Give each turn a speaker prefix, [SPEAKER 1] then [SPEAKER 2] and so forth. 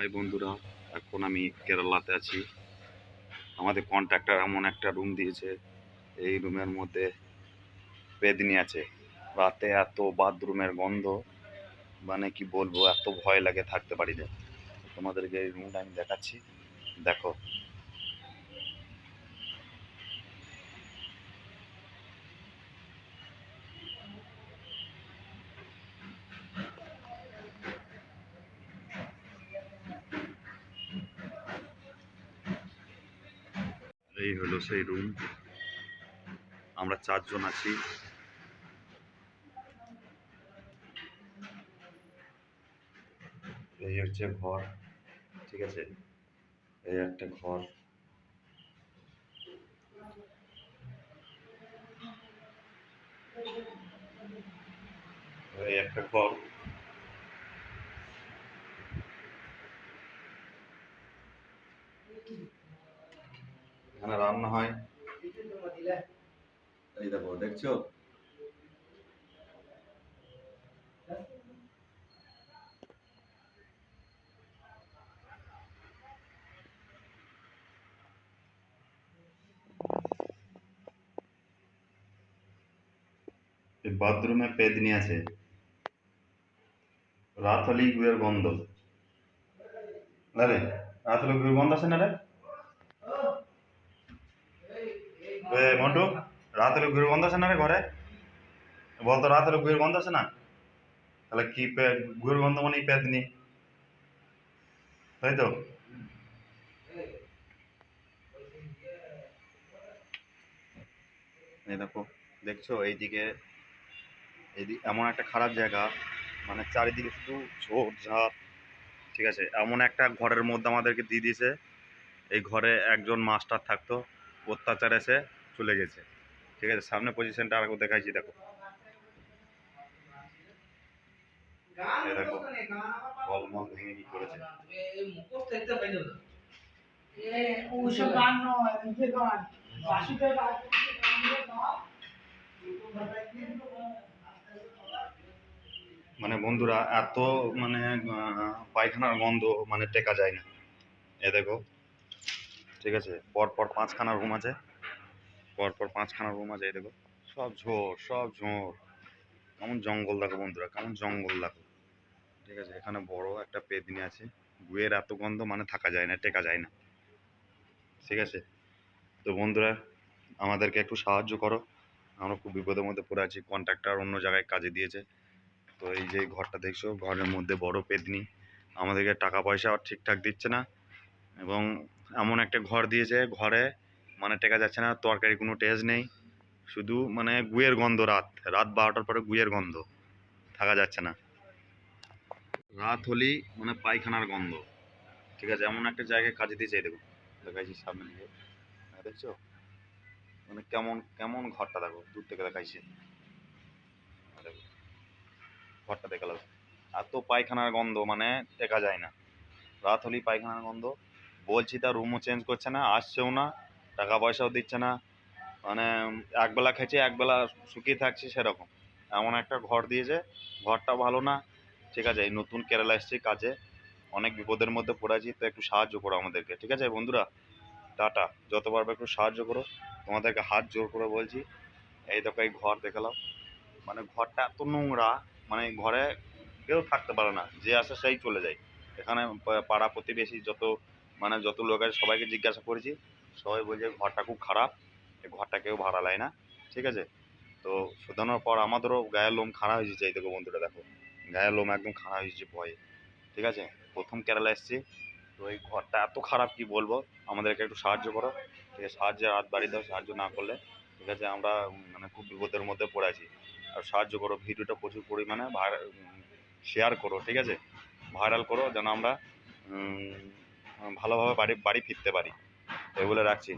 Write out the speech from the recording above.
[SPEAKER 1] High বন্ধুরা, এখন আমি কেরালাতে আছি। আমাদের কন্ট্রাক্টর এমন একটা রুম দিয়েছে, এই রুমের মধ্যে বেদিনী আছে। রাতে এত বাথরুমের গন্ধ মানে কি বলব, এত ভয় লাগে থাকতে পারি না। তোমাদেরকে এই রুমটা আমি দেখাচ্ছি। দেখো এই হলো সেই রুম আমরা চারজন আছি। এই হচ্ছে ঘর, ঠিক আছে? এই একটা ঘর। এই একটা ঘর। এখানে রান্না হয়। এই দেখো, দেখছ? বাথরুমে পেদনি আছে। রাত হলেই গুয়ের গন্ধ। রাত হলে গুয়ের গন্ধ আছে না রে এ মন্টু রাত হলে গুয়ের গন্ধ আছে না রে ঘরে? বলতো রাত হলে গুয়ের গন্ধ আছে না? তাহলে কি পে- গুয়ের গন্ধ মানেই পেদনি তাই তো? এই দেখো, দেখছ? এইদিকে এদিক এমন একটা খারাপ জায়গা। মানে চারিদিকে শুধু ঝোপ ঝাপ, ঠিক আছে? এমন একটা ঘরের মধ্যে আমাদেরকে দিয়ে দিয়েছে। এই ঘরে একজন মাস্টার থাকতো, অত্যাচার এসে চলে গেছে। ঠিক আছে, সামনে পজিশনটা আর দেখাইছি দেখো। মানে বন্ধুরা, এত মানে পায়খানার গন্ধ মানে টেকা যায় না। এ দেখো, ঠিক আছে, পরপর পাঁচখানা রুম আছে। পরপর পাঁচখানা রুম আছে দেখো। সব ঝোর সব ঝোর। কেমন জঙ্গল দেখো বন্ধুরা, কেমন জঙ্গল দেখো। ঠিক আছে, এখানে বড় একটা পেদিনি আছে। গুয়ের এত গন্ধ মানে থাকা যায় না, টেকা যায় না। ঠিক আছে? তো বন্ধুরা, আমাদেরকে একটু সাহায্য করো। আমরা খুব বিপদের মধ্যে পড়ে আছি। কন্ট্রাক্টর অন্য জায়গায় কাজে দিয়েছে। তো এই যে ঘরটা দেখছ, ঘরের মধ্যে বড় পেদনি আমাদেরকে টাকা পয়সা ঠিকঠাক দিচ্ছে না। এবং এমন একটা ঘর দিয়েছে, ঘরে মানে টেকা যাচ্ছে না তরকারি কোনো টেস্ট নেই। শুধু মানে গুয়ের গন্ধ রাত রাত বারোটার পরে গুয়ের গন্ধ থাকা যাচ্ছে না। রাত হলেই মানে পায়খানার গন্ধ। ঠিক আছে এমন একটা জায়গায় কাজে দিয়েছে চাই দেখো দেখাইছি সামনে দিকে হ্যাঁ, দেখছ? মানে কেমন কেমন ঘরটা দেখো দূর থেকে দেখাইছে। হ্যাঁ, দেখো। ঘরটা দেখালাম। এত পায়খানার গন্ধ মানে দেখা যায় না। রাত হলেই পায়খানার গন্ধ। বলছি তার রুমও চেঞ্জ করছে না আসছেও না। টাকা পয়সাও দিচ্ছে না। মানে একবেলা খেয়েছে, একবেলা শুকিয়ে থাকছে সেরকম। এমন একটা ঘর দিয়েছে, ঘরটা ভালো না। ঠিক আছে, এই নতুন কেরালা এসেছি কাজে। অনেক বিপদের মধ্যে পড়ে আছি তো একটু সাহায্য করো আমাদেরকে। ঠিক আছে বন্ধুরা? টাটা। যত পারবে একটু সাহায্য করো। তোমাদেরকে হাত জোর করে বলছি। এই দেখো, এই ঘর দেখালাম। মানে ঘরটা এত নোংরা মানে ঘরে কেউ থাকতে পারে না। যে আসে সেই চলে যায়। এখানে পাড়া প্রতিবেশী যত মানে যত লোক আছে সবাইকে জিজ্ঞাসা করেছি, সবাই বলছে ঘরটা খুব খারাপ, এই ঘরটা কেউ ভাড়া নেয় না, ঠিক আছে? তো শোধানোর পর আমাদেরও গায়ের লোম খাড়া হয়েছে এই দেখো বন্ধুরা, দেখো। গায়ের লোম একদম খাড়া হয়েছে ভয়ে, ঠিক আছে? প্রথম কেরালা এসেছি, তো এই ঘরটা এত খারাপ কি বলব? আমাদেরকে একটু সাহায্য করো, ঠিক আছে? সাহায্যের হাত বাড়িয়ে দাও, সাহায্য না করলে, ঠিক আছে? আমরা মানে খুব বিপদের মধ্যে পড়ে আছি। আর সাহায্য করো, ভিডিওটা প্রচুর পরিমাণে শেয়ার করো, ঠিক আছে? ভাইরাল করো, যেন আমরা ভালোভাবে বাড়ি বাড়ি ফিরতে পারি। এগুলো রাখছি।